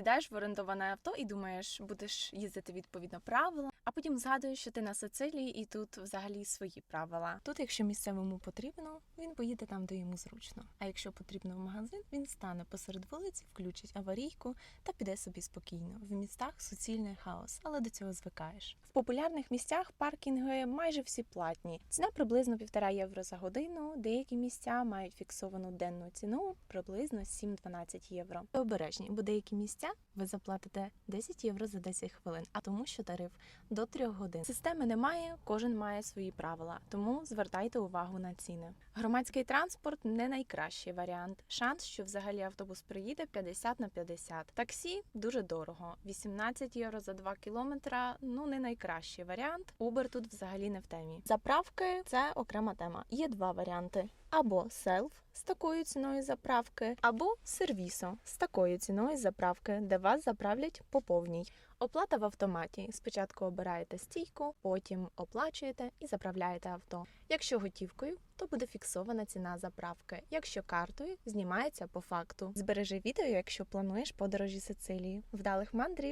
Сідаєш в орендоване авто і думаєш, будеш їздити відповідно правила, а потім згадуєш, що ти на Сицилії і тут взагалі свої правила. Тут, якщо місцевому потрібно, він поїде там, де йому зручно. А якщо потрібно в магазин, він стане посеред вулиці, включить аварійку та піде собі спокійно. В містах суцільний хаос, але до цього звикаєш. В популярних місцях паркінги майже всі платні. Ціна приблизно 1,5 євро за годину. Деякі місця мають фіксовану денну ціну приблизно 7-12 євро. Обережні, бо деякі місця ви заплатите 10 євро за 10 хвилин, а тому, що тариф до 3 годин. Системи немає, кожен має свої правила, тому звертайте увагу на ціни. Громадський транспорт не найкращий варіант. Шанс, що взагалі автобус приїде 50 на 50. Таксі дуже дорого. 18 євро за 2 кілометра. Ну не найкращий варіант. Uber тут взагалі не в темі. Заправки це окрема тема. Є два варіанти: або селф з такою ціною заправки, або сервісо з такою ціною заправки, де вас заправлять по повній. Оплата в автоматі. Спочатку обираєте стійку, потім оплачуєте і заправляєте авто. Якщо готівкою, то буде фіксована ціна заправки. Якщо картою, знімається по факту. Збережи відео, якщо плануєш подорожі Сицилії. Вдалих мандрів!